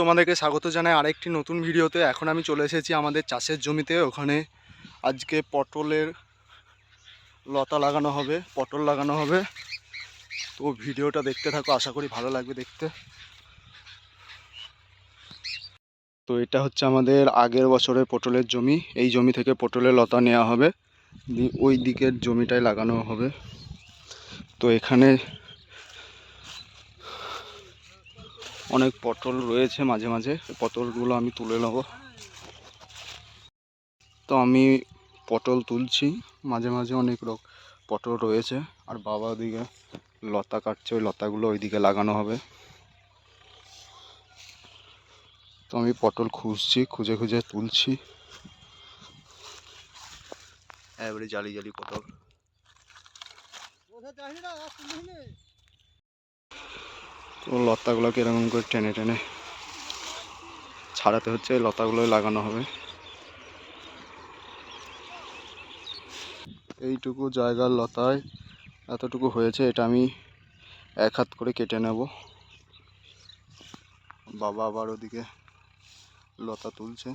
তোমাদেরকে স্বাগত জানাই আরেকটি নতুন ভিডিওতে। এখন আমি চলে এসেছি আমাদের চাষের জমিতে। ওখানে আজকে পটলের লতা লাগানো হবে, পটল লাগানো হবে। তো ভিডিওটা দেখতে থাকো, আশা করি ভালো লাগবে দেখতে। তো এটা হচ্ছে আমাদের আগের বছরের পটলের জমি। এই জমি থেকে পটলের লতা নেওয়া হবে। ওই দিকের জমিটায় লাগানো হবে। তো এখানে অনেক পটল রয়েছে মাঝে মাঝে পটলগুলো আমি তুলে নেব। তো আমি পটল তুলছি, মাঝে মাঝে অনেক রক, পটল রয়েছে। আর বাবা ওদিকে লতা কাটছে, ওই লতাগুলো ওইদিকে লাগানো হবে। তো আমি পটল খুঁজছি, খুঁজে খুঁজে তুলছি। এবারে জালি জালি পটল। তো লতাগুলোকে এরকম করে টেনে টেনে ছাড়াতে হচ্ছে লতাগুলোই লাগানো হবে। এইটুকু জায়গার লতায় এতটুকু হয়েছে, এটা আমি এক হাত করে কেটে নেব। বাবা আবার ওদিকে লতা তুলছে।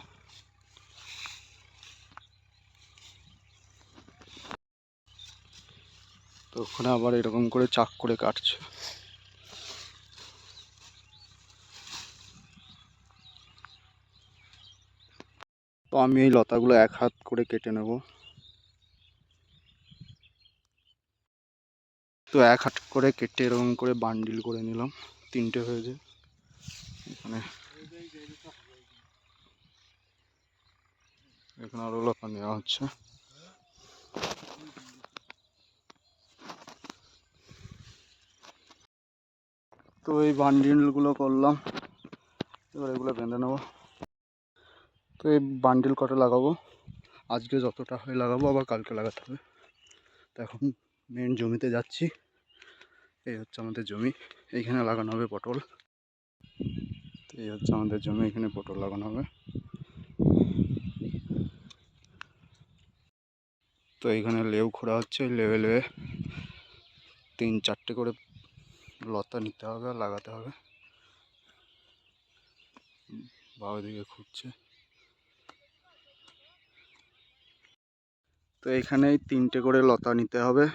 তো ওখানে আবার এরকম করে চাক করে কাটছে। আমি এই লতাগুলো এক হাত করে কেটে নেব। তো এক হাত করে কেটে এরকম করে বান্ডিল করে নিলাম। তিনটে হয়েছে। এখানে এখানে আরও লতা নেওয়া হচ্ছে। তো এই বান্ডিলগুলো করলাম। এবার এগুলো বেঁধে নেব। তো এই বান্ডিল কটা লাগাবো? আজকে যতটা হয় লাগাবো, আবার কালকে লাগাতে হবে। তো এখন মেন জমিতে যাচ্ছি। এই হচ্ছে আমাদের জমি। এইখানে লাগানো হবে পটল। তো এই হচ্ছে আমাদের জমি, এখানে পটল লাগানো হবে। তো এইখানে লেউ খোঁড়া হচ্ছে লেবে লেবে তিন চারটে করে লতা নিতে হবে, লাগাতে হবে। বাবা দিকে খুঁজছে তো এখানে তিনটে করে লতা নিতে হবে।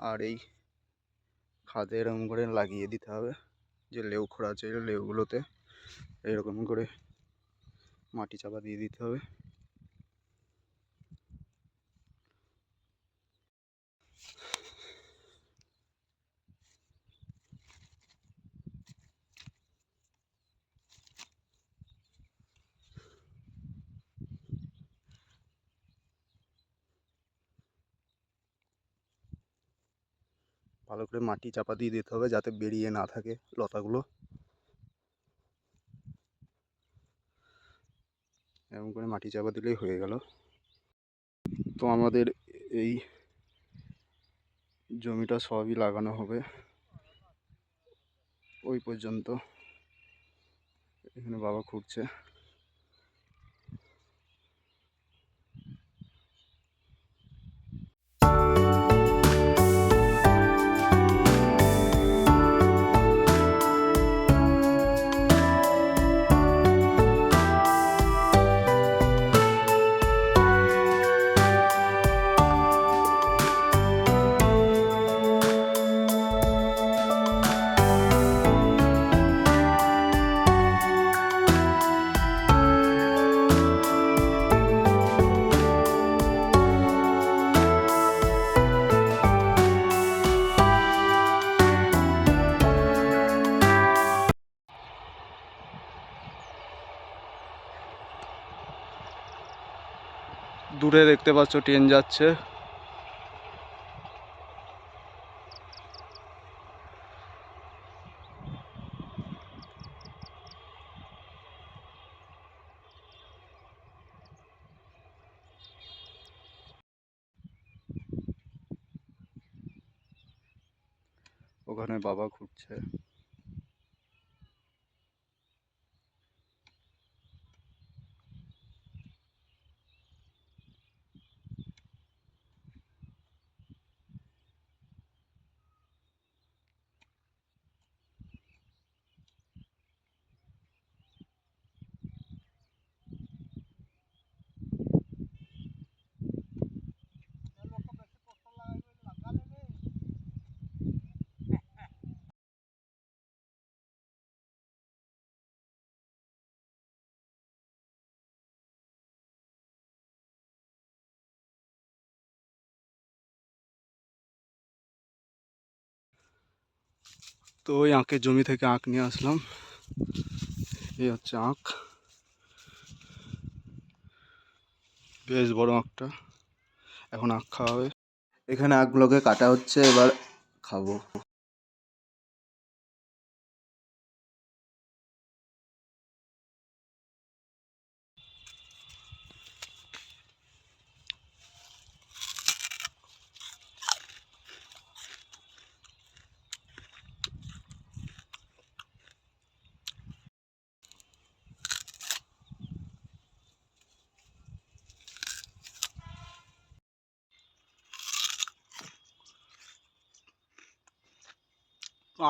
আর এই খাদে এরকম করে লাগিয়ে দিতে হবে। যে লেউ খোঁড়া আছে, লেউগুলোতে এরকম করে মাটি চাপা দিয়ে দিতে হবে। ভালো করে মাটি চাপা দিয়ে দিতে হবে যাতে বেরিয়ে না থাকে লতাগুলো। এরকম করে মাটি চাপা দিলেই হয়ে গেল। তো আমাদের এই জমিটা সবই লাগানো হবে। ওই পর্যন্ত। এখানে বাবা খুঁড়ছে। দূরে দেখতে পাচ্ছ ট্রেন যাচ্ছে। ওখানে বাবা ঘুরছে। তো ওই আঁকের জমি থেকে আঁক নিয়ে আসলাম। এই হচ্ছে আঁক। বেশ বড় আঁকটা। এখন আঁক খাওয়াবে এখানে আঁকগুলোকে কাটা হচ্ছে, এবার খাব।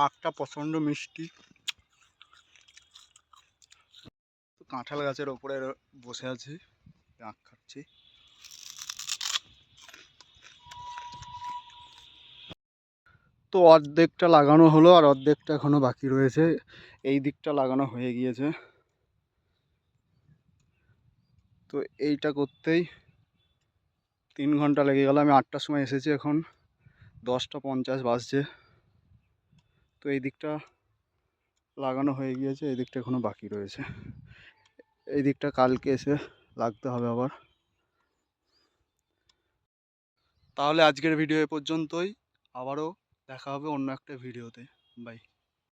আঁকটা প্রচণ্ড মিষ্টি। কাঁঠাল গাছের ওপরে বসে আছি আঁক খাচ্ছি। তো অর্ধেকটা লাগানো হলো আর অর্ধেকটা এখনও বাকি রয়েছে। এই দিকটা লাগানো হয়ে গিয়েছে। তো এইটা করতেই তিন ঘণ্টা লেগে গেল। আমি আটটার সময় এসেছি এখন। দশটা পঞ্চাশ বাজছে। তো এই দিকটা লাগানো হয়ে গিয়েছে, এই দিকটা এখনও বাকি রয়েছে। এই দিকটা কালকে এসে লাগতে হবে আবার। তাহলে আজকের ভিডিও এ পর্যন্তই। আবারও দেখা হবে অন্য একটা ভিডিওতে। বাই।